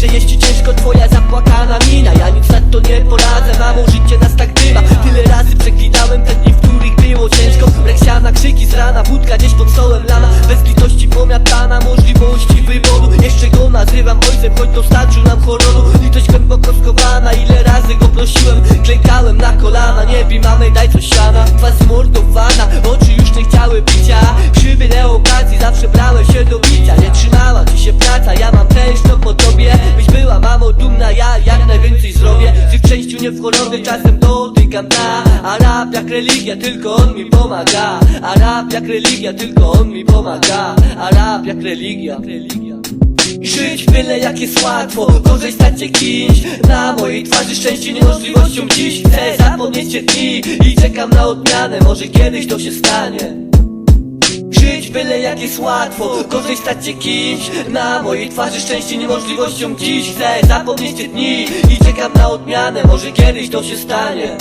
że jeśli ciężko twoja zapłakana mina. Ja nic na to nie poradzę, mamo życie nas tak dyma. Tyle razy przeklinałem te dni, w których było ciężko. Reksiana, krzyki z rana, wódka gdzieś pod stołem lana. Bez litości pomiatana, możliwości wyboru. Jeszcze go nazywam ojcem, choć dostarczył nam horroru Litość głęboko skowana, ile razy go prosiłem. Klękałem na kolana, nie bij mamy, daj coś siana. Dwa szczęściu nie w chorobie, czasem dotykam dna A rap jak religia, tylko on mi pomaga. A rap jak religia, tylko on mi pomaga. A rap jak religia. Żyć byle jak jest łatwo Gorzej stać się kimś. Na mojej twarzy szczęście niemożliwością dziś. Chcę zapomnieć się dni I czekam na odmianę. Może kiedyś to się stanie Byle jak jest łatwo Gorzej stać się kimś. Na mojej twarzy szczęście niemożliwością dziś. Chcę zapomnieć te dni I czekam na odmianę. Może kiedyś to się stanie